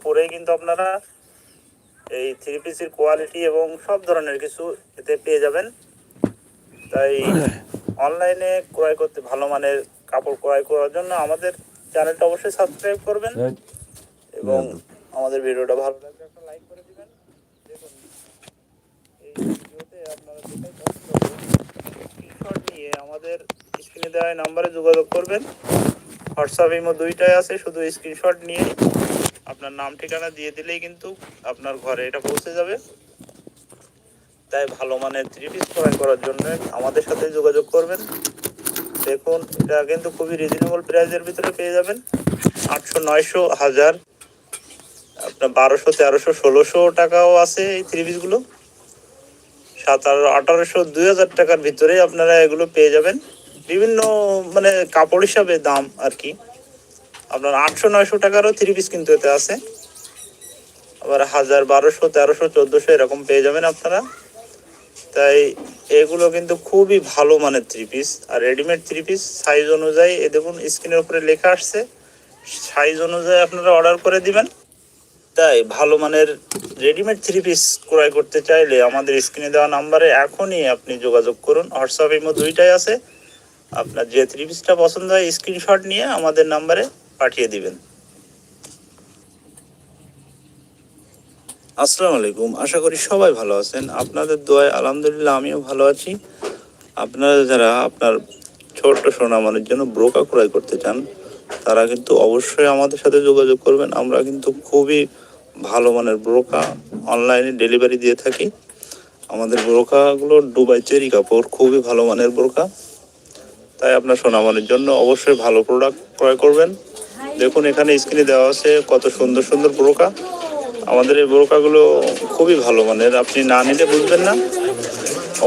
ওপরেই কিন্তু আপনারা এই থ্রি পিসের কোয়ালিটি এবং সব ধরনের কিছু এতে পেয়ে যাবেন। তাই অনলাইনে ক্রয় করতে ভালো মানের কাপড় ক্রয় করার জন্য আমাদের চ্যানেলটা অবশ্যই সাবস্ক্রাইব করবেন এবং আমাদের ভিডিওটা ভালো লাগলে একটা লাইক করে দিবেন। দেখুন এই ভিডিওতে আপনারা যেটাই পছন্দ স্ক্রিনশট নিয়ে আমাদের স্ক্রিনে দেওয়া নাম্বারে যোগাযোগ করবেন। হোয়াটসঅ্যাপ ইমো দুইটাই আছে শুধু স্ক্রিনশট নিয়ে আপনার নাম ঠিকানা দিয়ে দিলেই কিন্তু আপনার ঘরে এটা পৌঁছে যাবে। তাই ভালো মানের থ্রি পিস ক্রয় করার জন্য আমাদের সাথে যোগাযোগ করবেন। দেখুন, এটা কিন্তু খুবই রিজনেবল প্রাইসের ভিতরে পেয়ে যাবেন। আটশো, নয়শো, হাজার, আপনার বারোশো, তেরোশো, ষোলোশো টাকাও আছে এই থ্রি পিসগুলো সাতারো, আঠারোশো, দুই হাজার টাকার ভিতরে আপনারা এগুলো পেয়ে যাবেন। বিভিন্ন মানে কাপড় হিসাবে দাম আর কি। আপনার আটশো, নয়শো টাকারও থ্রি পিস কিন্তু এতে আছে। আবার হাজার, বারোশো, তেরোশো, চোদ্দোশো এরকম পেয়ে যাবেন আপনারা। তাই এগুলো কিন্তু খুবই ভালো মানের থ্রি পিস আর রেডিমেড থ্রি পিস সাইজ অনুযায়ী, এ দেখুন স্ক্রিনের উপরে লেখা আসছে। সাইজ অনুযায়ী আপনারা অর্ডার করে দিবেন। তাই ভালো মানের রেডিমেড থ্রি পিস ক্রয় করতে চাইলে আমাদের স্ক্রিনে দেওয়া নাম্বারে এখনই আপনি যোগাযোগ করুন। হোয়াটসঅ্যাপ ইমো দুইটাই আছে। আপনার যে থ্রি পিসটা পছন্দ হয় স্ক্রিনশট নিয়ে আমাদের নাম্বারে পাঠিয়ে দিবেন। আসসালামু আলাইকুম। আশা করি সবাই ভালো আছেন। আপনাদের দোয়ায় আলহামদুলিল্লাহ আমিও ভালো আছি। আপনারা যারা আপনার ছোট্ট সোনামানের জন্য ব্রোকা ক্রয় করতে চান, তারা কিন্তু অবশ্যই আমাদের সাথে যোগাযোগ করবেন। আমরা কিন্তু খুবই ভালো মানের ব্রোকা অনলাইনে ডেলিভারি দিয়ে থাকি। আমাদের ব্রোকাগুলো ডুবাই চেরি কাপড়, খুবই ভালো মানের ব্রোকা। তাই আপনার সোনামানের জন্য অবশ্যই ভালো প্রোডাক্ট ক্রয় করবেন। দেখুন, এখানে স্ক্রিনে দেওয়া আছে কত সুন্দর সুন্দর ব্রোকা। আমাদের এই বোরকাগুলো খুবই ভালো মানের। আপনি না নিলে বুঝবেন না।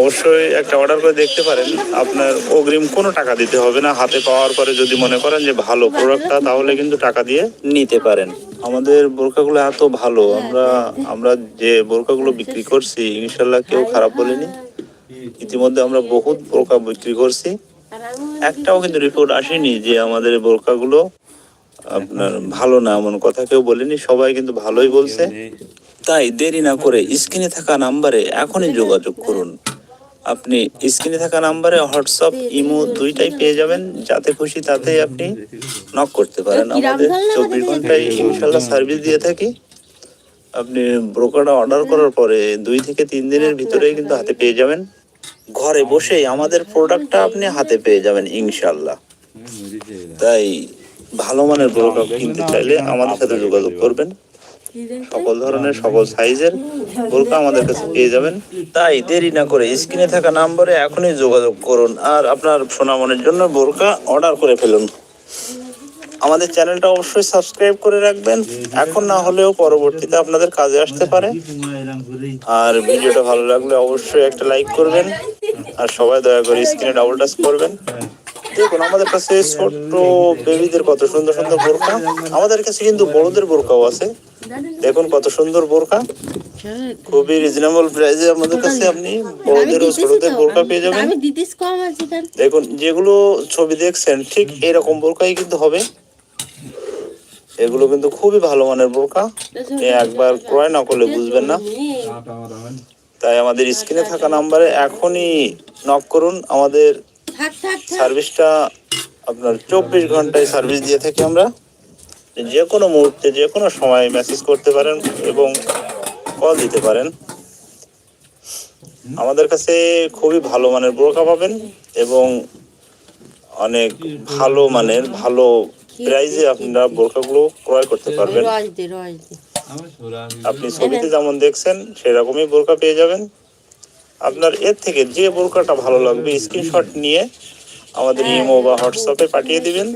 অবশ্যই একটা অর্ডার করে দেখতে পারেন। আপনার অগ্রিম কোনো টাকা দিতে হবে না। হাতে পাওয়ার পরে যদি মনে করেন যে ভালো প্রোডাক্টটা তাহলে কিন্তু টাকা দিয়ে নিতে পারেন। আমাদের বোরকাগুলো এত ভালো। আমরা আমরা যে বোরকাগুলো বিক্রি করছি ইনশাল্লাহ কেউ খারাপ বলেনি। ইতিমধ্যে আমরা বহুত বোরকা বিক্রি করছি। একটাও কিন্তু রিপোর্ট আসেনি যে আমাদের বোরকাগুলো আপনার ভালো না এমন কথা কেউ বলেনি সবাই কিন্তু ভালোই বলছে। তাই দেরি না করে স্ক্রিনে থাকা নাম্বারে এখনই যোগাযোগ করুন। আপনি স্ক্রিনে থাকা নাম্বারে হোয়াটসঅ্যাপ ইমো দুইটাই পেয়ে যাবেন যাতে খুশি তাতে আপনি নক করতে পারেন। আমাদের চব্বিশ ঘন্টায় ইনশাল্লাহ সার্ভিস দিয়ে থাকি। আপনি ব্রোকারটা অর্ডার করার পরে দুই থেকে তিন দিনের ভিতরেই কিন্তু হাতে পেয়ে যাবেন। ঘরে বসেই আমাদের প্রোডাক্টটা আপনি হাতে পেয়ে যাবেন ইনশাল্লাহ। তাই ভালো মানের ব্রোকার কিনতে চাইলে আমাদের সাথে যোগাযোগ করবেন। সকল ধরনের সকল সাইজের বোরকা আমাদের কাছে পেয়ে যাবেন। তাই দেরি না করে স্ক্রিনে থাকা নাম্বারে এখনই যোগাযোগ করুন আর আপনার সোনামনের জন্য বোরকা অর্ডার করে ফেলুন। আমাদের চ্যানেলটা অবশ্যই সাবস্ক্রাইব করে রাখবেন। এখন না হলেও পরবর্তীতে আপনাদের কাজে আসতে পারে। আর ভিডিওটা ভালো লাগলে অবশ্যই একটা লাইক করবেন। আর সবাই দয়া করে স্ক্রিনে ডাবল টাচ করবেন। দেখুন আমাদের কাছে ছোট্ট বেবিদের কত সুন্দর সুন্দর বোরকা আমাদের কাছে কিন্তু বড়দের বোরকাও আছে। দেখুন কত সুন্দর বোরকা খুবই রিজনেবল প্রাইসে আমাদের কাছে আপনি বড়দের ও ছোটদের বোরকা পেয়ে যাবেন। দেখুন যেগুলো ছবি দেখছেন ঠিক এরকম বোরকাই কিন্তু হবে। এগুলো কিন্তু খুবই ভালো মানের বোরকা একবার ক্রয় না করলে বুঝবেন না। তাই আমাদের স্ক্রিনে থাকা নাম্বারে এখনই নক করুন। আমাদের সার্ভিসটা আপনার চব্বিশ ঘন্টায় সার্ভিস দিয়ে থাকি আমরা। যে কোনো মুহূর্তে যে কোনো সময় মেসেজ করতে পারেন এবং কল দিতে পারেন। আমাদের কাছে খুবই ভালো মানের বোরকা পাবেন এবং অনেক ভালো মানের ভালো প্রাইজে আপনারা বোরকাগুলো ক্রয় করতে পারবেন। আপনি ছবিতে যেমন দেখছেন সেরকমই বোরকা পেয়ে যাবেন। আপনার এর থেকে যে বোরকাটা ভালো লাগবে স্ক্রিনশট নিয়ে আমাদের ইমো বা হোয়াটসঅ্যাপে পাঠিয়ে দিবেন।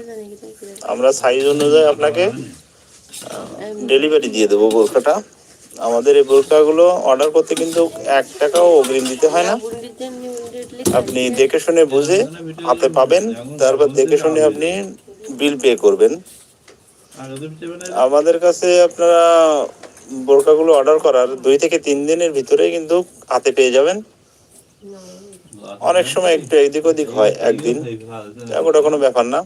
আমরা সাইজ অনুযায়ী আপনাকে ডেলিভারি দিয়ে দেবো বোরকাটা আমাদের এই বোরকাগুলো অর্ডার করতে কিন্তু এক টাকাও অগ্রিম দিতে হয় না। আপনি দেখে শুনে বুঝে হাতে পাবেন, তারপর দেখে শুনে আপনি বিল পে করবেন। আমাদের কাছে আপনারা বোরকাগুলো অর্ডার করার দুই থেকে তিন দিনের ভিতরে কিন্তু হাতে পেয়ে যাবেন। অনেক সময় একটু এদিক ওদিক হয় একদিন। ওটা কোনো ব্যাপার না।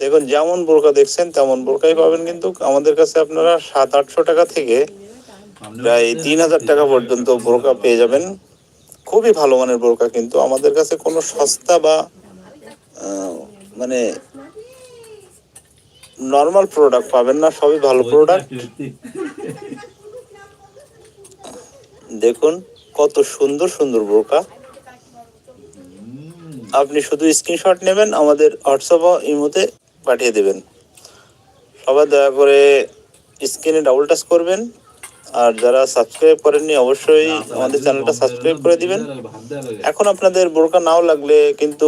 দেখুন, যেমন বোরকা দেখছেন, তেমন বোরকাই পাবেন কিন্তু আমাদের কাছে আপনারা সাত, আটশো টাকা থেকে প্রায় তিন হাজার টাকা পর্যন্ত বোরকা পেয়ে যাবেন। খুবই ভালো মানের বোরকা কিন্তু। আমাদের কাছে কোনো সস্তা বা মানে নর্মাল প্রোডাক্ট পাবেন না সবই ভালো প্রোডাক্ট দেখুন কত সুন্দর সুন্দর বোরকা। আপনি শুধু স্ক্রিনশট নেবেন আমাদের হোয়াটসঅ্যাপ ইমোতে পাঠিয়ে দেবেন। সবাই দয়া করে স্ক্রিনে ডাবল টাচ করবেন। আর যারা সাবস্ক্রাইব করেননি অবশ্যই আমাদের চ্যানেলটা সাবস্ক্রাইব করে দিবেন। এখন আপনাদের বোরকা নাও লাগলে কিন্তু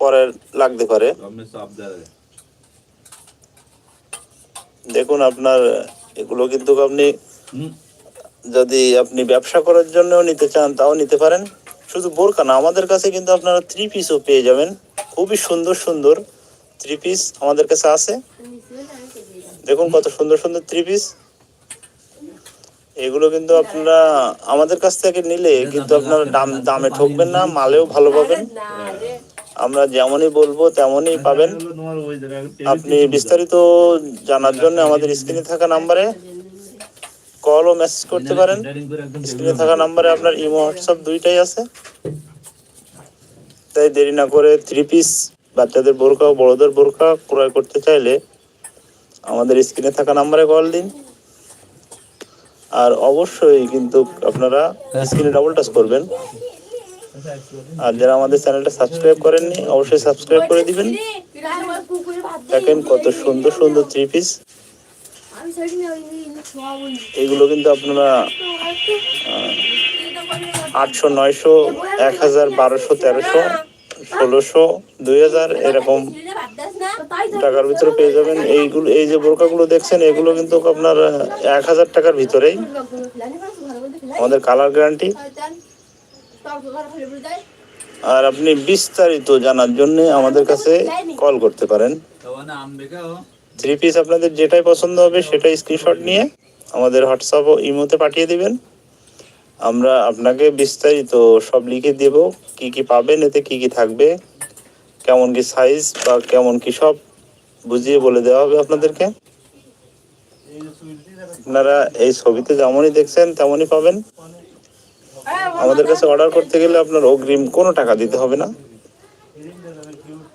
পরে লাগতে পারে। দেখুন আপনার এগুলো কিন্তু আপনি যদি আপনি ব্যবসা করার জন্য নিতে চান তাও নিতে পারেন। শুধু বোরকা না আমাদের কাছে কিন্তু আপনারা থ্রি পিসও পেয়ে যাবেন। খুবই সুন্দর সুন্দর থ্রি পিস আমাদের কাছে আছে। দেখুন কত সুন্দর সুন্দর থ্রি পিস এগুলো কিন্তু আপনারা আমাদের কাছ থেকে নিলে কিন্তু আপনারা দাম দামে ঠকবেন না মালেও ভালো পাবেন। আমরা যেমনই বলব তেমনই পাবেন। আপনি বিস্তারিত জানার জন্য আমাদের স্ক্রিনে থাকা নাম্বারে কল ও মেসেজ করতে পারেন। স্ক্রিনে থাকা নাম্বারে আপনার ইমো হোয়াটসঅ্যাপ দুইটাই আছে। তাই দেরি না করে থ্রি পিস বাচ্চাদের বোরকা বড়দের বোরকা ক্রয় করতে চাইলে আমাদের স্ক্রিনে থাকা নাম্বারে কল দিন। আর অবশ্যই কিন্তু আপনারা স্ক্রিনে ডাবল টাচ করবেন। আর যারা আমাদের চ্যানেলটা সাবস্ক্রাইব করেননি, অবশ্যই সাবস্ক্রাইব করে দিবেন। দেখেন কত সুন্দর সুন্দর থ্রি পিস এগুলো কিন্তু আপনারা আটশো, নয়শো, এক হাজার, বারোশো, তেরোশো, ষোলোশো, দুই হাজার, এরকম টাকার ভিতরে পেয়ে যাবেন। এইগুলো এই যে বোরকাগুলো দেখছেন, এগুলো কিন্তু আপনার এক হাজার টাকার ভিতরেই। আমাদের কালার গ্যারান্টি আর আপনি বিস্তারিত জানার জন্য আমাদের কাছে কল করতে পারেন। থ্রি পিস আপনাদের যেটাই পছন্দ হবে সেটাই স্ক্রিনশট নিয়ে আমাদের হোয়াটসঅ্যাপ ও ইমোতে পাঠিয়ে দিবেন। আমরা আপনাকে বিস্তারিত সব লিখে দেব কি কি পাবেন এতে কি কি থাকবে কেমন কি সাইজ বা কেমন কি সব বুঝিয়ে বলে দেওয়া হবে আপনাদেরকে। আপনারা এই ছবিতে যেমনই দেখছেন তেমনই পাবেন। আমাদের কাছে অর্ডার করতে গেলে আপনার অগ্রিম কোনো টাকা দিতে হবে না।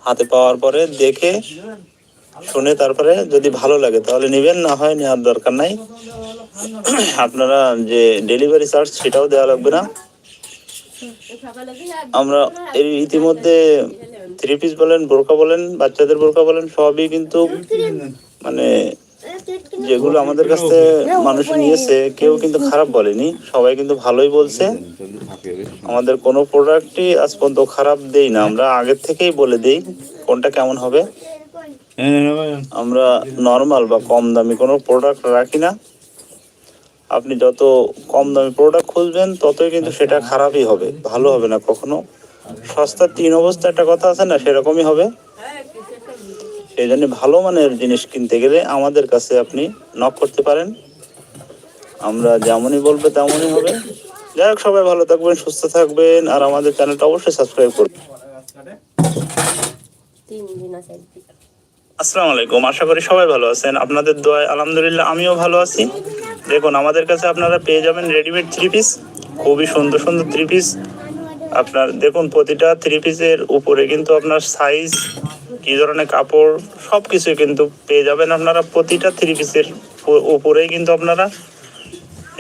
হাতে পাওয়ার পরে দেখে, শুনে তারপরে যদি ভালো লাগে তাহলে নেবেন, না হয় নেওয়ার দরকার নাই। আপনারা যে ডেলিভারি চার্জ সেটাও দেওয়া লাগবে না। আমরা এর ইতিমধ্যে থ্রি পিস বলেন বোরকা বলেন, বাচ্চাদের বোরকা বলেন, সবই কিন্তু মানে যেগুলো আমাদের কাছে মানুষ নিয়েছে, কেউ কিন্তু খারাপ বলেনি, সবাই কিন্তু ভালোই বলছে। আমাদের কোনো প্রোডাক্টই আজ পর্যন্ত খারাপ দেই না, আমরা আগের থেকেই বলে দেই কোনটা কেমন হবে। আমরা নর্মাল বা কম দামি কোনো প্রোডাক্ট রাখি না। আপনি যত কম দামি প্রোডাক্ট খুঁজবেন, ততই কিন্তু সেটা খারাপই হবে, ভালো হবে না কখনো। সস্তার তিন অবস্থা একটা কথা আছে না, সেরকমই হবে। সেই জন্য ভালো মানের জিনিস কিনতে গেলে আমাদের কাছে আপনি নক করতে পারেন। আমরা যেমনই বলবে তেমনই হবে। যাই হোক সবাই ভালো থাকবেন সুস্থ থাকবেন আর আমাদের চ্যানেলটা অবশ্যই সাবস্ক্রাইব করবেন আসসালামু আলাইকুম আশা করি সবাই ভালো আছেন। আপনাদের দোয়ায় আলহামদুলিল্লাহ আমিও ভালো আছি। দেখুন আমাদের কাছে আপনারা পেয়ে যাবেন রেডিমেড থ্রি পিস খুবই সুন্দর সুন্দর থ্রি পিস আপনার দেখুন প্রতিটা থ্রি পিসের উপরে কিন্তু আপনার সাইজ কী ধরনের কাপড় সব কিছুই কিন্তু পেয়ে যাবেন আপনারা প্রতিটা থ্রি পিসের উপরেই কিন্তু আপনারা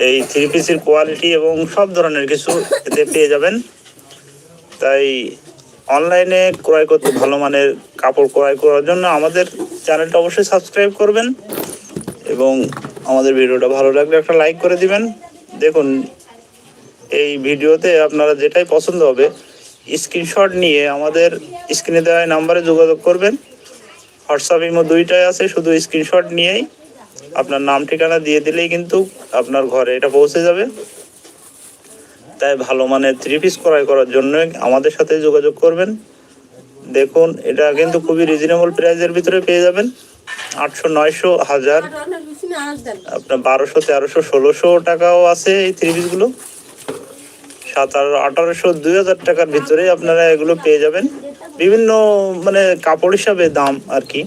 এই থ্রি পিসের কোয়ালিটি এবং সব ধরনের কিছু এতে পেয়ে যাবেন। তাই অনলাইনে ক্রয় করতে ভালো মানের কাপড় ক্রয় করার জন্য আমাদের চ্যানেলটা অবশ্যই সাবস্ক্রাইব করবেন এবং আমাদের ভিডিওটা ভালো লাগলে একটা লাইক করে দিবেন। দেখুন, এই ভিডিওতে আপনারা যেটাই পছন্দ হবে স্ক্রিনশট নিয়ে আমাদের স্ক্রিনে দেওয়া নাম্বারে যোগাযোগ করবেন। হোয়াটসঅ্যাপ ইমো দুইটাই আছে, শুধু স্ক্রিনশট নিয়েই। আপনার নাম, ঠিকানা দিয়ে দিলেই কিন্তু আপনার ঘরে এটা পৌঁছে যাবে। তাই ভালো মানের থ্রি পিস ক্রয় করার জন্য আমাদের সাথে যোগাযোগ করবেন। দেখুন, এটা কিন্তু খুবই রিজনেবল প্রাইসের ভিতরে পেয়ে যাবেন। আটশো, নয়শো, হাজার, আপনার বারোশো, তেরোশো, ষোলোশো টাকাও আছে এই থ্রি পিসগুলো সাতারো আঠারোশো দুই হাজার টাকার ভিতরে আপনারা এগুলো পেয়ে যাবেন। বিভিন্ন মানে কাপড় হিসাবে দাম আর কি।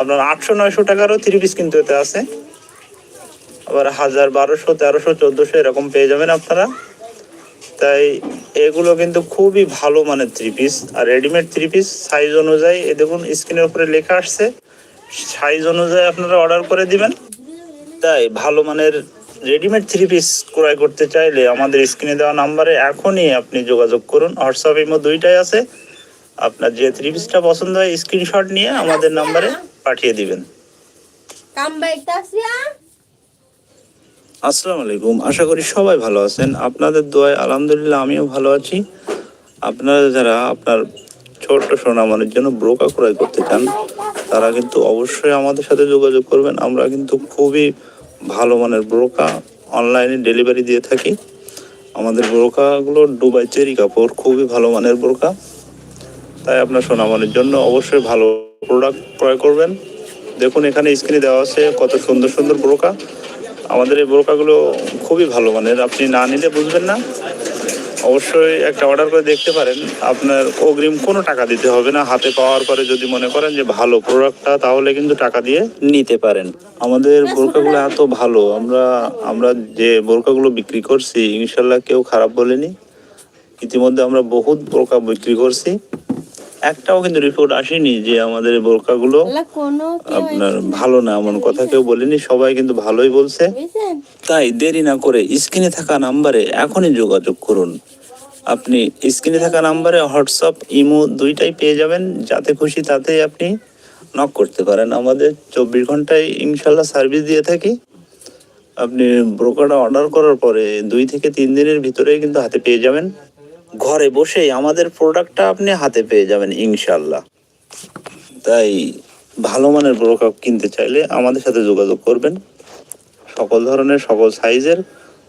আপনার আটশো, নয়শো টাকারও থ্রি পিস কিন্তু এতে আছে। আবার হাজার বারোশো, তেরোশো, চোদ্দোশো এরকম পেয়ে যাবেন আপনারা। তাই এগুলো কিন্তু খুবই ভালো মানের থ্রি পিস আর রেডিমেড থ্রি পিস সাইজ অনুযায়ী, এ দেখুন স্ক্রিনের উপরে লেখা আসছে। সাইজ অনুযায়ী আপনারা অর্ডার করে দিবেন। তাই ভালো মানের রেডিমেড থ্রি পিস ক্রয় করতে চাইলে আমাদের স্ক্রিনে দেওয়া নাম্বারে এখনই আপনি যোগাযোগ করুন। হোয়াটসঅ্যাপ ইমো দুইটাই আছে। আপনার যে থ্রি পিসটা পছন্দ হয় স্ক্রিনশট নিয়ে আমাদের নাম্বারে পাঠিয়ে দিবেন। আসসালামু আলাইকুম। আশা করি সবাই ভালো আছেন। আপনাদের দোয়ায় আলহামদুলিল্লাহ আমিও ভালো আছি। আপনারা যারা আপনার ছোট্ট সোনামনের জন্য ব্রোকা ক্রয় করতে চান তারা কিন্তু অবশ্যই আমাদের সাথে যোগাযোগ করবেন। আমরা কিন্তু খুবই ভালো মানের ব্রোকা অনলাইনে ডেলিভারি দিয়ে থাকি। আমাদের ব্রোকাগুলো ডুবাই চেরি কাপড়, খুবই ভালো মানের ব্রোকা। তাই আপনার সোনামানের জন্য অবশ্যই ভালো প্রোডাক্ট ক্রয় করবেন। দেখুন, এখানে স্ক্রিনে দেওয়া আছে কত সুন্দর সুন্দর ব্রোকা। আমাদের এই বোরকাগুলো খুবই ভালো মানের, আপনি না নিলে বুঝবেন না। অবশ্যই একটা অর্ডার করে দেখতে পারেন। আপনার অগ্রিম কোনো টাকা দিতে হবে না। হাতে পাওয়ার পরে যদি মনে করেন যে ভালো প্রোডাক্টটা তাহলে কিন্তু টাকা দিয়ে নিতে পারেন। আমাদের বোরকাগুলো এত ভালো আমরা আমরা যে বোরকাগুলো বিক্রি করছি ইনশাল্লাহ কেউ খারাপ বলেনি। ইতিমধ্যে আমরা বহুত বোরকা বিক্রি করছি। একটাও কিন্তু রিপোর্ট আসেনি যে আমাদের বোরকাগুলো আপনার ভালো না এমন কথা কেউ বলেনি। সবাই কিন্তু ভালোই বলছে। তাই দেরি না করে স্ক্রিনে থাকা নাম্বারে এখনই যোগাযোগ করুন। আপনি স্ক্রিনে থাকা নাম্বারে হোয়াটসঅ্যাপ, ইমো দুইটাই পেয়ে যাবেন। যাতে খুশি তাতেই আপনি নক করতে পারেন। আমাদের চব্বিশ ঘন্টায় ইনশাল্লাহ সার্ভিস দিয়ে থাকি। আপনি ব্রোকারটা অর্ডার করার পরে দুই থেকে তিন দিনের ভিতরেই কিন্তু হাতে পেয়ে যাবেন। ঘরে বসেই আমাদের প্রোডাক্টটা আপনি হাতে পেয়ে যাবেন ইনশাল্লাহ। তাই ভালো মানের ব্রোকার কিনতে চাইলে আমাদের সাথে যোগাযোগ করবেন। সকল ধরনের, সকল সাইজের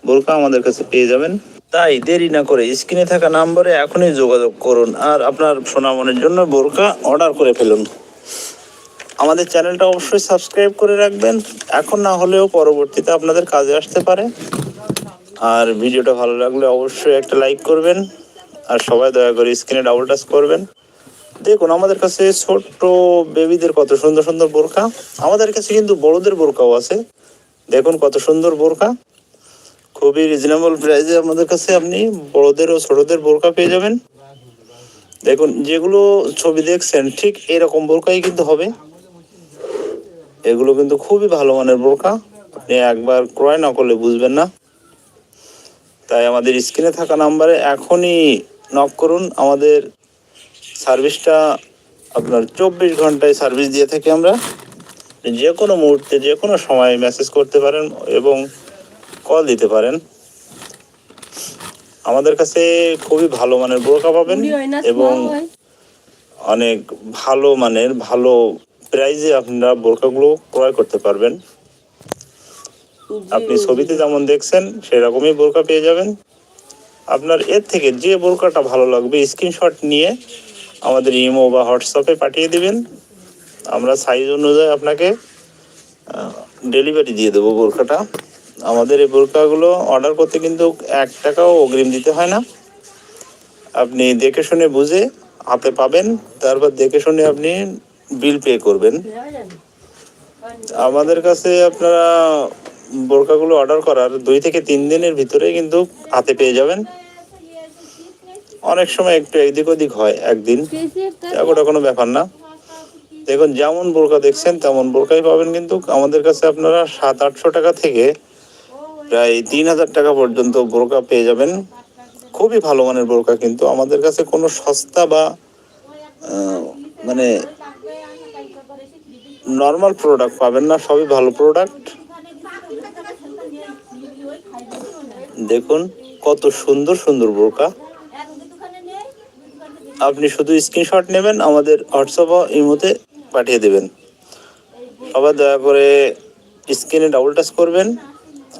বোরকা আমাদের কাছে পেয়ে যাবেন। তাই দেরি না করে স্ক্রিনে থাকা নাম্বারে এখনই যোগাযোগ করুন আর আপনার সোনামনের জন্য বোরকা অর্ডার করে ফেলুন। আমাদের চ্যানেলটা অবশ্যই সাবস্ক্রাইব করে রাখবেন। এখন না হলেও পরবর্তীতে আপনাদের কাজে আসতে পারে। আর ভিডিওটা ভালো লাগলে অবশ্যই একটা লাইক করবেন আর সবাই দয়া করে স্ক্রিনে ডাবল টাচ করবেন। দেখুন, আমাদের কাছে ছোট্ট বেবিদের কত সুন্দর সুন্দর বোরকা। আমাদের কাছে কিন্তু বড়দের বোরকাও আছে। দেখুন কত সুন্দর বোরকা। খুবই রিজনেবল প্রাইসে আমাদের কাছে আপনি বড়দের ও ছোটদের বোরকা পেয়ে যাবেন। দেখুন, যেগুলো ছবি দেখছেন, ঠিক এরকম বোরকাই কিন্তু হবে। এগুলো কিন্তু খুবই ভালো মানের বোরকা আপনি একবার ক্রয় না করলে বুঝবেন না। তাই আমাদের স্ক্রিনে থাকা নাম্বারে এখনই নক করুন। আমাদের সার্ভিসটা আপনার চব্বিশ ঘন্টায় সার্ভিস দিয়ে থাকি আমরা। যে কোনো মুহূর্তে যে কোনো সময় মেসেজ করতে পারেন এবং কল দিতে পারেন। আমাদের কাছে খুবই ভালো মানের বোরকা পাবেন এবং অনেক ভালো মানের ভালো প্রাইজে আপনারা বোরকাগুলো ক্রয় করতে পারবেন। আপনি ছবিতে যেমন দেখছেন সেরকমই বোরকা পেয়ে যাবেন। আপনার এর থেকে যে বোরকাটা ভালো লাগবে স্ক্রিনশট নিয়ে আমাদের ইমো বা হোয়াটসঅ্যাপে পাঠিয়ে দিবেন। আমরা সাইজ অনুযায়ী আপনাকে ডেলিভারি দিয়ে দেবো বোরকাটা আমাদের এই বোরকাগুলো অর্ডার করতে কিন্তু এক টাকাও অগ্রিম দিতে হয় না। আপনি দেখে শুনে বুঝে হাতে পাবেন, তারপর দেখে শুনে আপনি বিল পে করবেন। আমাদের কাছে আপনারা বোরকাগুলো অর্ডার করার দুই থেকে তিন দিনের ভিতরে কিন্তু হাতে পেয়ে যাবেন। অনেক সময় একটু এদিক ওদিক হয় একদিন ওটা কোনো ব্যাপার না। দেখুন, যেমন বোরকা দেখছেন তেমন বোরকাই পাবেন, কিন্তু আমাদের কাছে আপনারা সাত আটশো টাকা থেকে প্রায় তিন হাজার টাকা পর্যন্ত বোরকা পেয়ে যাবেন। খুবই ভালো মানের বোরকা কিন্তু। আমাদের কাছে কোনো সস্তা বা মানে নর্মাল প্রোডাক্ট পাবেন না, সবই ভালো প্রোডাক্ট দেখুন, কত সুন্দর সুন্দর বোরকা। আপনি শুধু স্ক্রিনশট নেবেন, আমাদের হোয়াটসঅ্যাপ ইমোতে পাঠিয়ে দেবেন। সবাই দয়া করে স্ক্রিনে ডাবল টাচ করবেন।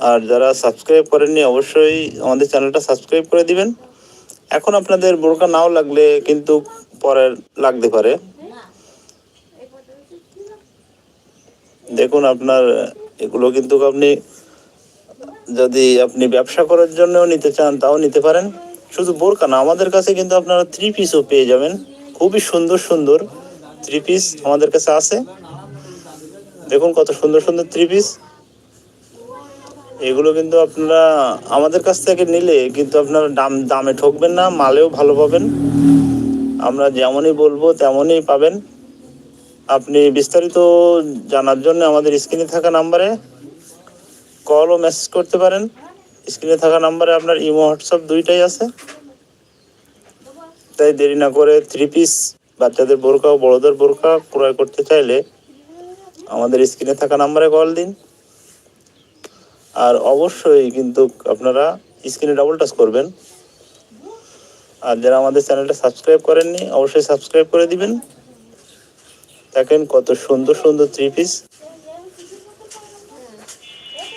আর যারা সাবস্ক্রাইব করেননি, অবশ্যই আমাদের চ্যানেলটা সাবস্ক্রাইব করে দিবেন। এখন আপনাদের বোরকা নাও লাগলে কিন্তু পরে লাগতে পারে। দেখুন আপনার, এগুলো কিন্তু আপনি যদি আপনি ব্যবসা করার জন্যও নিতে চান, তাও নিতে পারেন। শুধু বোরকা না, আমাদের কাছে কিন্তু আপনারা থ্রি পিসও পেয়ে যাবেন। খুবই সুন্দর সুন্দর থ্রি পিস আমাদের কাছে আছে। দেখুন কত সুন্দর সুন্দর থ্রি পিস এগুলো কিন্তু আপনারা আমাদের কাছ থেকে নিলে কিন্তু আপনারা দাম, দামে ঠকবেন না, মালেও ভালো পাবেন। আমরা যেমনই বলব তেমনই পাবেন। আপনি বিস্তারিত জানার জন্য আমাদের স্ক্রিনে থাকা নাম্বারে কল ও মেসেজ করতে পারেন। স্ক্রিনে থাকা নাম্বারে আপনার ইমো, হোয়াটসঅ্যাপ দুইটাই আছে। তাই দেরি না করে থ্রি পিস বাচ্চাদের বোরকা ও বড়দের বোরকা ক্রয় করতে চাইলে আমাদের স্ক্রিনে থাকা নাম্বারে কল দিন। আর অবশ্যই কিন্তু আপনারা স্ক্রিনে ডাবল টাচ করবেন। আর যারা আমাদের চ্যানেলটা সাবস্ক্রাইব করেননি, অবশ্যই সাবস্ক্রাইব করে দিবেন। দেখেন কত সুন্দর সুন্দর থ্রি পিস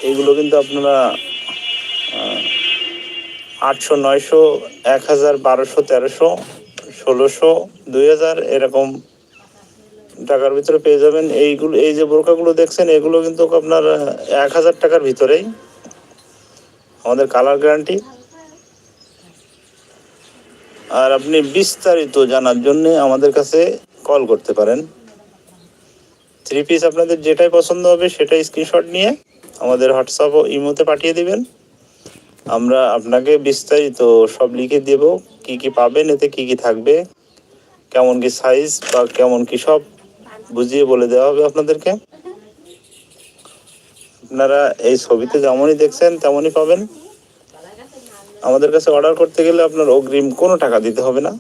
এইগুলো কিন্তু আপনারা আটশো, নয়শো, এক হাজার, বারোশো, তেরোশো, ষোলোশো, দুই হাজার, এরকম টাকার ভিতরে পেয়ে যাবেন। এইগুলো এই যে বোরকাগুলো দেখছেন, এগুলো কিন্তু আপনার এক হাজার টাকার ভিতরেই। আমাদের কালার গ্যারান্টি। আর আপনি বিস্তারিত জানার জন্য আমাদের কাছে কল করতে পারেন। থ্রি পিস আপনাদের যেটাই পছন্দ হবে, সেটাই স্ক্রিনশট নিয়ে আমাদের হোয়াটসঅ্যাপ ও ইমোতে পাঠিয়ে দিবেন। আমরা আপনাকে বিস্তারিত সব লিখে দেব, কি কি পাবেন, এতে কি কি থাকবে, কেমন কি সাইজ বা কেমন কি সব বুঝিয়ে বলে দেওয়া হবে আপনাদেরকে। আপনারা এই ছবিতে যেমনই দেখছেন, তেমনই পাবেন। আমাদের কাছে অর্ডার করতে গেলে আপনার অগ্রিম কোনো টাকা দিতে হবে না।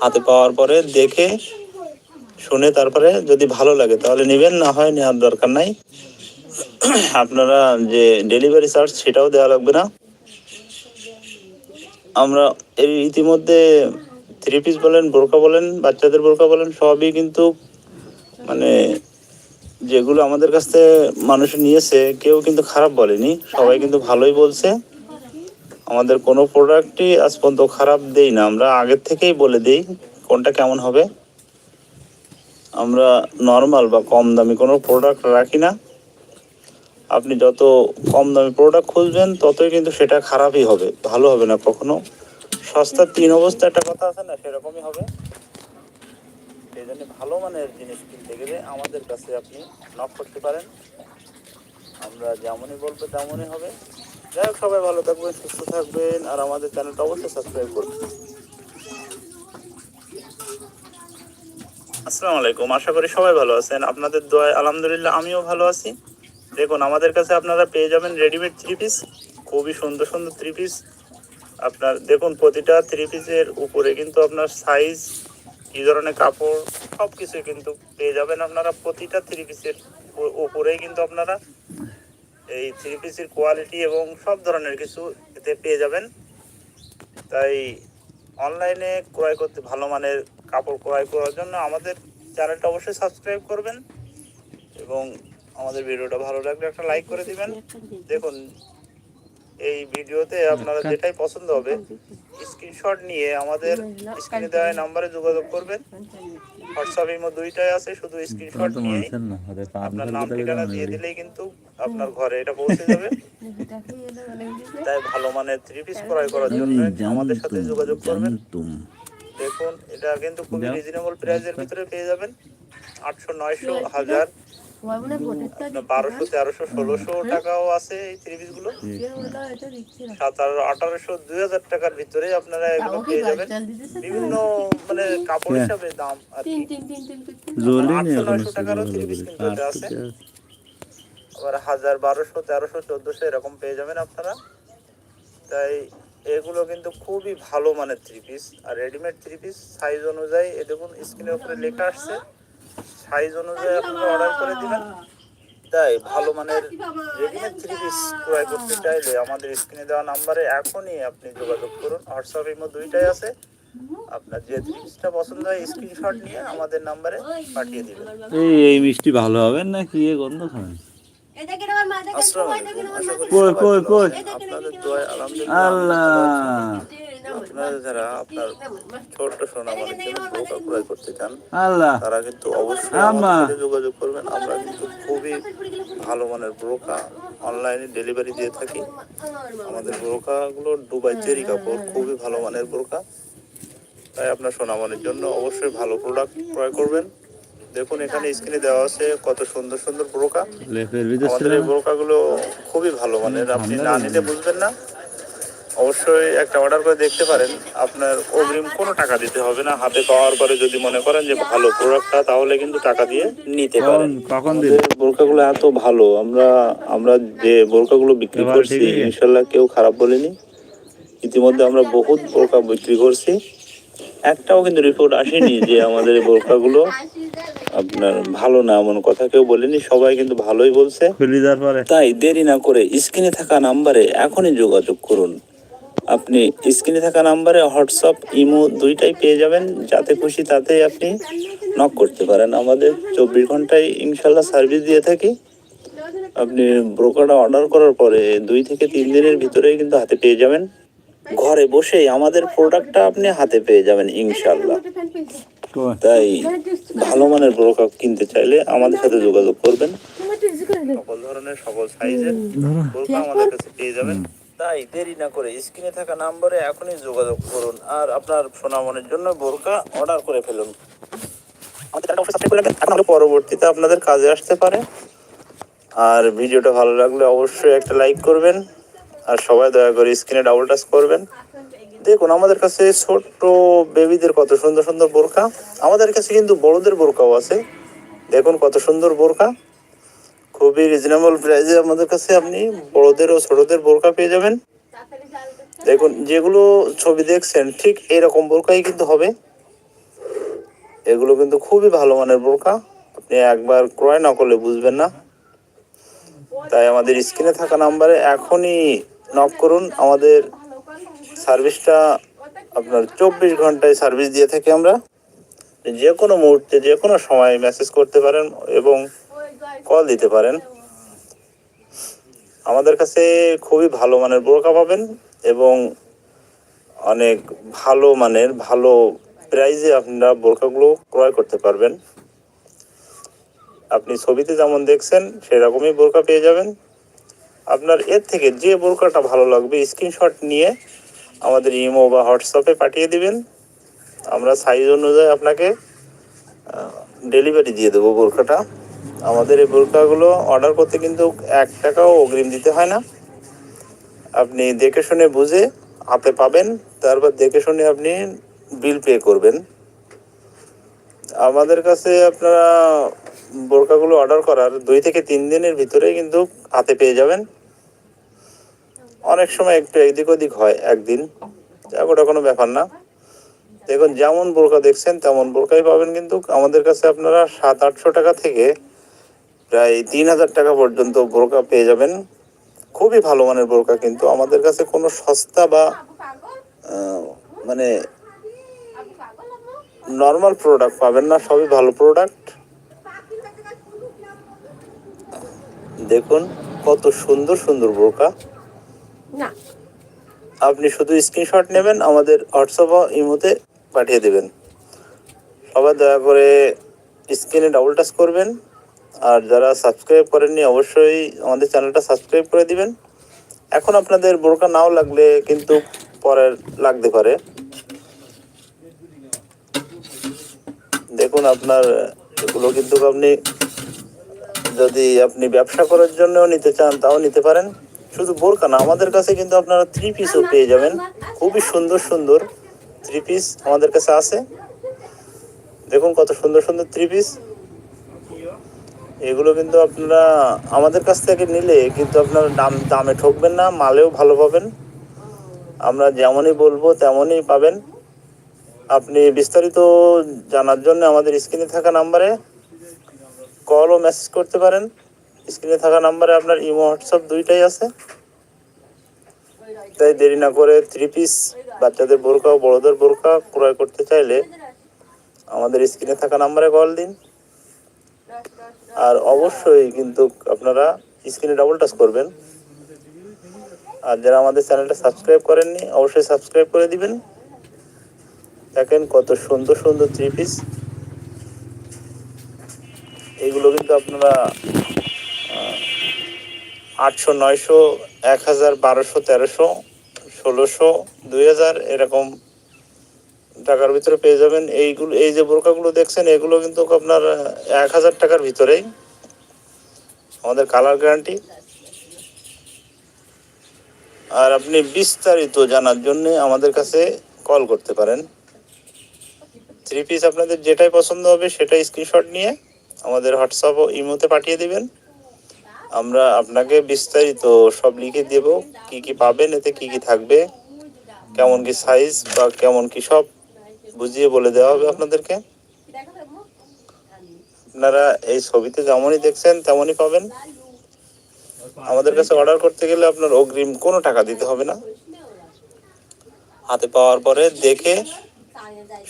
হাতে পাওয়ার পরে দেখে, শুনে তারপরে যদি ভালো লাগে, তাহলে নেবেন, না হয় নেওয়ার দরকার নাই। আপনারা যে ডেলিভারি চার্জ, সেটাও দেওয়া লাগবে না। আমরা এই ইতিমধ্যে থ্রি পিস বলেন বোরকা বলেন, বাচ্চাদের বোরকা বলেন, সবই কিন্তু মানে যেগুলো আমাদের কাছ থেকে মানুষ নিয়েছে, কেউ কিন্তু খারাপ বলেনি, সবাই কিন্তু ভালোই বলছে। আমাদের কোনো প্রোডাক্টই আজ পর্যন্ত খারাপ দেই না, আমরা আগের থেকেই বলে দিই কোনটা কেমন হবে। আমরা নর্মাল বা কম দামি কোনো প্রোডাক্ট রাখি না। আপনি যত কম দামি প্রোডাক্ট খুঁজবেন, ততই কিন্তু সেটা খারাপই হবে, ভালো হবে না কখনো। সস্তার তিন অবস্থা একটা কথা আছে না, সেরকমই হবে। সেই জন্য ভালো মানের জিনিস কিনতে গেলে আমাদের কাছে আপনি নক করতে পারেন। আমরা যেমনই বলব তেমনই হবে। যাই হোক, সবাই ভালো থাকবেন, সুস্থ থাকবেন, আর আমাদের চ্যানেলটা অবশ্যই সাবস্ক্রাইব করবেন আসসালামু আলাইকুম, আশা করি সবাই ভালো আছেন। আপনাদের দোয়ায় আলহামদুলিল্লাহ আমিও ভালো আছি। দেখুন, আমাদের কাছে আপনারা পেয়ে যাবেন রেডিমেড থ্রি পিস খুবই সুন্দর সুন্দর থ্রি পিস আপনার, দেখুন, প্রতিটা থ্রি পিসের উপরে কিন্তু আপনার সাইজ কী ধরনের কাপড় সব কিছু কিন্তু পেয়ে যাবেন আপনারা। প্রতিটা থ্রি পিসের উপরেই কিন্তু আপনারা এই থ্রি পিসের কোয়ালিটি এবং সব ধরনের কিছু এতে পেয়ে যাবেন। তাই অনলাইনে ক্রয় করতে, ভালো মানের কাপড় ক্রয় করার জন্য আমাদের চ্যানেলটা অবশ্যই সাবস্ক্রাইব করবেন এবং আমাদের ভিডিওটা ভালো লাগলে একটা লাইক করে দিবেন। দেখুন এই ভিডিওতে আপনারা যেটাই পছন্দ হবে স্ক্রিনশট নিয়ে আমাদের স্ক্রিনে দেওয়া নাম্বারে যোগাযোগ করবেন। হোয়াটসঅ্যাপ ইমো দুইটাই আছে শুধু স্ক্রিনশট নিয়ে আপনার নাম ঠিকানা দিয়ে দিলেই কিন্তু আপনার ঘরে এটা পৌঁছে যাবে। তাই ভালো মানের থ্রি পিস ক্রয় করার জন্য আমাদের সাথে যোগাযোগ করবেন। দেখুন এটা কিন্তু খুবই রিজনেবল প্রাইসের ভিতরে পেয়ে যাবেন। আটশো নয়শো হাজার বারোশো তেরোশো ষোলোশো টাকাও আছে এই থ্রি পিসগুলো সাতারো আঠারোশো দুই হাজার টাকার ভিতরে আপনারা এগুলো পেয়ে যাবেন। বিভিন্ন মানে কাপড় হিসাবে দাম আর কি। আটশো নয়শো টাকারও থ্রি পিস কিন্তু আছে। আবার হাজার বারোশো তেরোশো চোদ্দোশো এরকম পেয়ে যাবেন আপনারা। তাই এগুলো কিন্তু খুবই ভালো মানের থ্রি পিস আর রেডিমেড থ্রি পিস সাইজ অনুযায়ী এ দেখুন স্ক্রিনের উপরে লেখা আসছে। সাইজ অনুযায়ী আপনি অর্ডার করে দিবেন। তাই ভালো মানের রেডিমেড থ্রি পিস ক্রয় করতে চাইলে আমাদের স্ক্রিনে দেওয়া নাম্বারে এখনই আপনি যোগাযোগ করুন। হোয়াটসঅ্যাপ ইমো দুইটাই আছে। আপনার যে থ্রি পিসটা পছন্দ হয় স্ক্রিনশট নিয়ে আমাদের নাম্বারে পাঠিয়ে দিবেন। এই এই মিষ্টি ভালো হবে না কি এ গন্ধ খাবে আসসালামু আলাইকুম। আশা করি কই, কই, কই? আপনাদের আলহামদুলিল্লাহ। আল্লাহ। আপনারা যারা আপনার ছোট্ট সোনা আমাদের জন্য বোকা ক্রয় করতে চান আল্লাহ। তারা কিন্তু অবশ্যই আমা। আমাদের সাথে যোগাযোগ করবেন। আমরা কিন্তু খুবই ভালো মানের ব্রোকা অনলাইনে ডেলিভারি দিয়ে থাকি। আমাদের ব্রোকাগুলো দুবাই চেরি কাপড় খুবই ভালো মানের ব্রোকা তাই আপনার সোনামনের জন্য অবশ্যই ভালো প্রোডাক্ট ক্রয় করবেন। দেখুন এখানে স্ক্রিনে দেওয়া আছে কত সুন্দর সুন্দর ব্রোকা আমাদের এই? বোরকাগুলো খুবই ভালো মানের। আপনি না নিলে বুঝবেন না। অবশ্যই একটা অর্ডার করে দেখতে পারেন। আপনার অগ্রিম কোনো টাকা দিতে হবে না। হাতে পাওয়ার পরে যদি মনে করেন যে ভালো প্রোডাক্টটা তাহলে কিন্তু টাকা দিয়ে নিতে পারেন। কখন বোরকাগুলো এত ভালো। আমরা আমরা যে বোরকাগুলো বিক্রি করছি। ইনশাল্লাহ কেউ খারাপ বলেনি। ইতিমধ্যে আমরা বহুত বোরকা বিক্রি করছি। একটাও কিন্তু রিপোর্ট আসেনি যে আমাদের বোরকাগুলো আপনার ভালো না এমন কথা কেউ বলেনি। সবাই কিন্তু ভালোই বলছে। তাই দেরি না করে স্ক্রিনে থাকা নাম্বারে এখনই যোগাযোগ করুন। আপনি স্ক্রিনে থাকা নাম্বারে হোয়াটসঅ্যাপ, ইমো দুইটাই পেয়ে যাবেন। যাতে খুশি তাতেই আপনি নক করতে পারেন। আমাদের চব্বিশ ঘন্টায় ইনশাল্লাহ সার্ভিস দিয়ে থাকি। আপনি ব্রোকারটা অর্ডার করার পরে দুই থেকে তিন দিনের ভিতরেই কিন্তু হাতে পেয়ে যাবেন। ঘরে বসেই আমাদের প্রোডাক্টটা আপনি হাতে পেয়ে যাবেন ইনশাল্লাহ। তাই ভালো মানের ব্রোকার কিনতে চাইলে আমাদের সাথে যোগাযোগ করবেন। সকল ধরনের, সকল সাইজের আমাদের কাছে পেয়ে যাবেন। তাই দেরি না করে স্ক্রিনে থাকা নাম্বারে এখনই যোগাযোগ করুন আর আপনার সোনামনের জন্য বোরকা অর্ডার করে ফেলুন। পরবর্তীতে আপনাদের কাজে আসতে পারে। আর ভিডিওটা ভালো লাগলে অবশ্যই একটা লাইক করবেন। আর সবাই দয়া করে স্ক্রিনে ডাবল টাচ করবেন। দেখুন, আমাদের কাছে ছোট্ট বেবিদের কত সুন্দর সুন্দর বোরকা। আমাদের কাছে কিন্তু বড়দের বোরকাও আছে। দেখুন কত সুন্দর বোরকা। খুবই রিজনেবল প্রাইসে আমাদের কাছে আপনি বড়দের ও ছোটদের বোরকা পেয়ে যাবেন। দেখুন, যেগুলো ছবি দেখছেন, ঠিক এরকম বোরকাই কিন্তু হবে। এগুলো কিন্তু খুবই ভালো মানের বোরকা। আপনি একবার ক্রয় না করলে বুঝবেন না। তাই আমাদের স্ক্রিনে থাকা নাম্বারে এখনই নক করুন। আমাদের সার্ভিসটা আপনার চব্বিশ ঘন্টায় সার্ভিস দিয়ে থাকি আমরা। যে কোনো মুহূর্তে, যে কোনো সময় মেসেজ করতে পারেন এবং কল দিতে পারেন। আমাদের কাছে খুবই ভালো মানের বোরকা পাবেন এবং অনেক ভালো মানের, ভালো প্রাইজে আপনারা বোরকাগুলো ক্রয় করতে পারবেন। আপনি ছবিতে যেমন দেখছেন, সেরকমই বোরকা পেয়ে যাবেন। আপনার এর থেকে যে বোরকাটা ভালো লাগবে স্ক্রিনশট নিয়ে আমাদের ইমো বা হোয়াটসঅ্যাপে পাঠিয়ে দিবেন। আমরা সাইজ অনুযায়ী আপনাকে ডেলিভারি দিয়ে দেবো বোরকাটা। আমাদের এই বোরকাগুলো অর্ডার করতে কিন্তু এক টাকাও অগ্রিম দিতে হয় না। আপনি দেখে শুনে বুঝে হাতে পাবেন, তারপর দেখে শুনে আপনি বিল পে করবেন। আমাদের কাছে আপনারা বোরকাগুলো অর্ডার করার দুই থেকে তিন দিনের ভিতরেই কিন্তু হাতে পেয়ে যাবেন। অনেক সময় একটু এদিক ওদিক হয় একদিন ওটা কোনো ব্যাপার না। দেখুন, যেমন বোরকা দেখছেন তেমন বোরকাই পাবেন, কিন্তু আমাদের কাছে আপনারা সাত আটশো টাকা থেকে প্রায় তিন হাজার টাকা পর্যন্ত বোরকা পেয়ে যাবেন। খুবই ভালো মানের বোরকা কিন্তু। আমাদের কাছে কোনো সস্তা বা মানে নর্মাল প্রোডাক্ট পাবেন না সবই ভালো প্রোডাক্ট দেখুন কত সুন্দর সুন্দর বোরকা। আপনি শুধু স্ক্রিনশট নেবেন আমাদের হোয়াটসঅ্যাপ বা ইমোতে পাঠিয়ে দেবেন। সবাই দয়া করে স্ক্রিনে ডাবল টাচ করবেন। আর যারা সাবস্ক্রাইব করেননি, অবশ্যই আমাদের চ্যানেলটা সাবস্ক্রাইব করে দিবেন। এখন আপনাদের বোরকা নাও লাগলে কিন্তু পরে লাগতে পারে। দেখুন আপনার, এগুলো কিন্তু আপনি যদি আপনি ব্যবসা করার জন্যও নিতে চান, তাও নিতে পারেন। শুধু বোরকা না, আমাদের কাছে কিন্তু আপনারা থ্রি পিসও পেয়ে যাবেন। খুবই সুন্দর সুন্দর থ্রি পিস আমাদের কাছে আছে। দেখুন কত সুন্দর সুন্দর থ্রি পিস এগুলো কিন্তু আপনারা আমাদের কাছ থেকে নিলে কিন্তু আপনারা দাম, দামে ঠকবেন না, মালেও ভালো পাবেন। আমরা যেমনই বলব তেমনই পাবেন। আপনি বিস্তারিত জানার জন্য আমাদের স্ক্রিনে থাকা নাম্বারে কল ও মেসেজ করতে পারেন। স্ক্রিনে থাকা নাম্বারে আপনার ইমো, হোয়াটসঅ্যাপ দুইটাই আছে। তাই দেরি না করে থ্রি পিস বাচ্চাদের বোরকা ও বড়দের বোরকা ক্রয় করতে চাইলে আমাদের স্ক্রিনে থাকা নাম্বারে কল দিন। আর অবশ্যই কিন্তু আপনারা স্ক্রিনে ডাবল টাচ করবেন। আর যারা আমাদের চ্যানেলটা সাবস্ক্রাইব করেননি, অবশ্যই সাবস্ক্রাইব করে দিবেন। দেখেন কত সুন্দর সুন্দর থ্রি পিস এগুলো কিন্তু আপনারা আটশো, নয়শো, এক হাজার, বারোশো, তেরোশো, ষোলোশো, দুই হাজার, এরকম টাকার ভিতরে পেয়ে যাবেন। এইগুলো, এই যে বোরকাগুলো দেখছেন, এগুলো কিন্তু আপনার এক হাজার টাকার ভিতরেই। আমাদের কালার গ্যারান্টি আর আপনি বিস্তারিত জানার জন্য আমাদের কাছে কল করতে পারেন। থ্রি পিস আপনাদের যেটাই পছন্দ হবে, সেটাই স্ক্রিনশট নিয়ে আমাদের হোয়াটসঅ্যাপ ও ইমোতে পাঠিয়ে দিবেন। আমরা আপনাকে বিস্তারিত সব লিখে দেব, কি কি পাবেন, এতে কি কি থাকবে, কেমন কি সাইজ বা কেমন কি সব। বুঝিয়ে বলে দেওয়া হবে আপনাদেরকে। আপনারা এই ছবিতে যেমনই দেখছেন, তেমনই পাবেন। আমাদের কাছে অর্ডার করতে গেলে আপনার অগ্রিম কোনো টাকা দিতে হবে না। হাতে পাওয়ার পরে দেখে,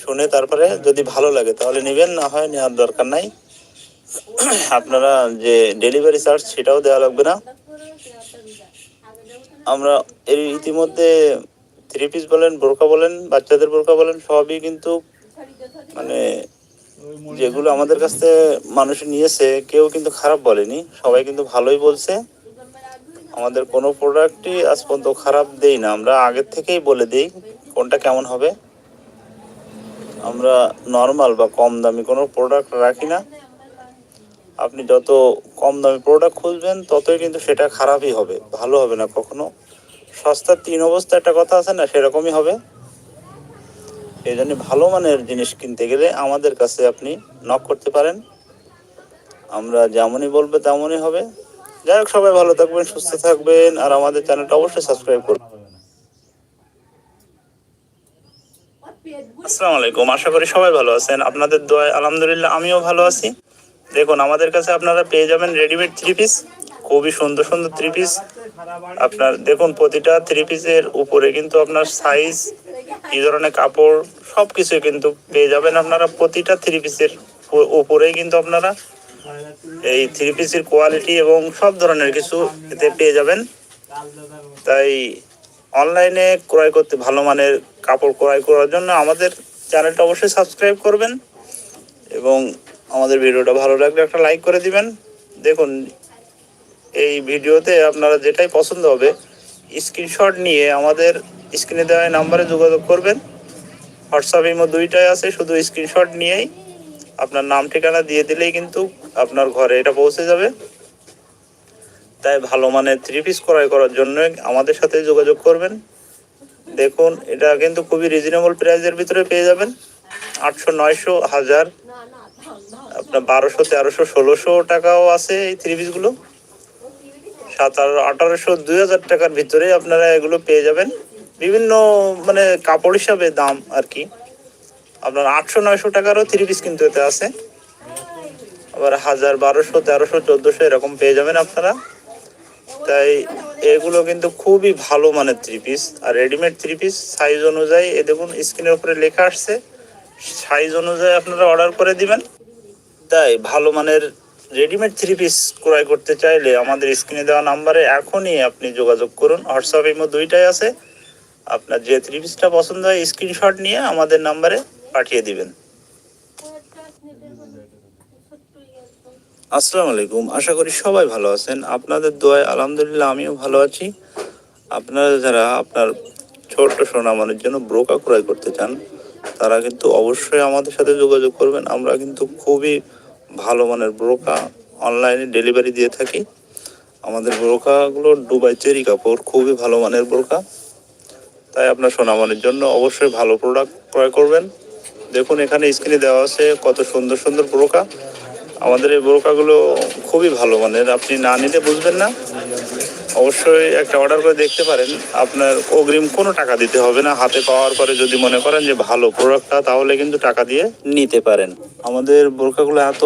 শুনে তারপরে যদি ভালো লাগে তাহলে নেবেন, না হয় নেওয়ার দরকার নাই। আপনারা যে ডেলিভারি চার্জ সেটাও দেওয়া লাগবে না। আমরা এর ইতিমধ্যে থ্রি পিস বলেন বোরকা বলেন, বাচ্চাদের বোরকা বলেন, সবই কিন্তু মানে যেগুলো আমাদের কাছ থেকে মানুষ নিয়েছে, কেউ কিন্তু খারাপ বলেনি, সবাই কিন্তু ভালোই বলছে। আমাদের কোনো প্রোডাক্টই আজ পর্যন্ত খারাপ দেই না, আমরা আগের থেকেই বলে দিই কোনটা কেমন হবে। আমরা নর্মাল বা কম দামি কোনো প্রোডাক্ট রাখি না। আপনি যত কম দামি প্রোডাক্ট খুঁজবেন, ততই কিন্তু সেটা খারাপই হবে, ভালো হবে না কখনো। সস্তার তিন অবস্থা একটা কথা আছে না, সেরকমই হবে। এই জন্য ভালো মানের জিনিস কিনতে গেলে আমাদের কাছে আপনি নক করতে পারেন। আমরা যেমনই বলব তেমনই হবে। যাই হোক, সবাই ভালো থাকবেন, সুস্থ থাকবেন, আর আমাদের চ্যানেলটা অবশ্যই সাবস্ক্রাইব করবেন আসসালামু আলাইকুম, আশা করি সবাই ভালো আছেন। আপনাদের দোয়ায় আলহামদুলিল্লাহ, আমিও ভালো আছি। দেখুন, আমাদের কাছে আপনারা পেয়ে যাবেন রেডিমেড থ্রি পিস খুবই সুন্দর সুন্দর থ্রি পিস আপনার দেখুন প্রতিটা থ্রি পিসের উপরে কিন্তু আপনার সাইজ কি ধরনের কাপড় সব কিছুই কিন্তু পেয়ে যাবেন আপনারা প্রতিটা থ্রি পিসের উপরেই কিন্তু আপনারা এই থ্রি পিসের কোয়ালিটি এবং সব ধরনের কিছু এতে পেয়ে যাবেন। তাই অনলাইনে ক্রয় করতে, ভালো মানের কাপড় ক্রয় করার জন্য আমাদের চ্যানেলটা অবশ্যই সাবস্ক্রাইব করবেন এবং আমাদের ভিডিওটা ভালো লাগলে একটা লাইক করে দিবেন। দেখুন এই ভিডিওতে আপনারা যেটাই পছন্দ হবে স্ক্রিনশট নিয়ে আমাদের স্ক্রিনে দেওয়া নাম্বারে যোগাযোগ করবেন। হোয়াটসঅ্যাপ ইমো দুইটাই আছে, শুধু স্ক্রিনশট নিয়েই আপনার নাম, ঠিকানা দিয়ে দিলেই কিন্তু আপনার ঘরে এটা পৌঁছে যাবে। তাই ভালো মানের থ্রি পিস ক্রয় করার জন্য আমাদের সাথে যোগাযোগ করবেন। দেখুন, এটা কিন্তু খুবই রিজনেবল প্রাইসের ভিতরে পেয়ে যাবেন। আটশো, নয়শো, হাজার, আপনার বারোশো, তেরোশো, ষোলোশো টাকাও আছে এই থ্রি পিসগুলো সাতারো আঠারোশো, দুই হাজার টাকার ভিতরে আপনারা এগুলো পেয়ে যাবেন। বিভিন্ন মানে কাপড় হিসাবে দাম আর কি। আপনার আটশো, নয়শো টাকারও থ্রি পিস কিন্তু এতে আছে। আবার হাজার বারোশো, তেরোশো, চোদ্দোশো এরকম পেয়ে যাবেন আপনারা। তাই এগুলো কিন্তু খুবই ভালো মানের থ্রি পিস আর রেডিমেড থ্রি পিস সাইজ অনুযায়ী, এ দেখুন স্ক্রিনের উপরে লেখা আসছে। সাইজ অনুযায়ী আপনারা অর্ডার করে দিবেন। তাই ভালো মানের রেডিমেড থ্রি পিস ক্রয় করতে চাইলে আমাদের স্ক্রিনে দেওয়া নাম্বারে এখনই আপনি যোগাযোগ করুন। হোয়াটসঅ্যাপ ইমো দুইটাই আছে। আপনার যে থ্রি পিসটা পছন্দ হয়, স্ক্রিনশট নিয়ে আমাদের নাম্বারে পাঠিয়ে দিবেন। আসসালামু আলাইকুম। আশা করি সবাই ভালো আছেন। আপনাদের দোয়ায় আলহামদুলিল্লাহ আমিও ভালো আছি। আপনারা যারা আপনার ছোট্ট সোনামানের জন্য ব্রোকা ক্রয় করতে চান, তারা কিন্তু অবশ্যই আমাদের সাথে যোগাযোগ করবেন। আমরা কিন্তু খুবই ভালো মানের ব্রোকা অনলাইনে ডেলিভারি দিয়ে থাকি। আমাদের ব্রোকাগুলো ডুবাই চেরি কাপড়, খুবই ভালো মানের ব্রোকা। তাই আপনার সোনামানের জন্য অবশ্যই ভালো প্রোডাক্ট ক্রয় করবেন। দেখুন এখানে স্ক্রিনে দেওয়া আছে কত সুন্দর সুন্দর ব্রোকা। আমাদের এই বোরকাগুলো খুবই ভালো মানের আপনি না নিলে বুঝবেন না। অবশ্যই একটা অর্ডার করে দেখতে পারেন, আপনার অগ্রিম কোনো টাকা দিতে হবে না। হাতে পাওয়ার পরে যদি মনে করেন যে ভালো প্রোডাক্টটা তাহলে কিন্তু টাকা দিয়ে নিতে পারেন। আমাদের বোরকাগুলো এত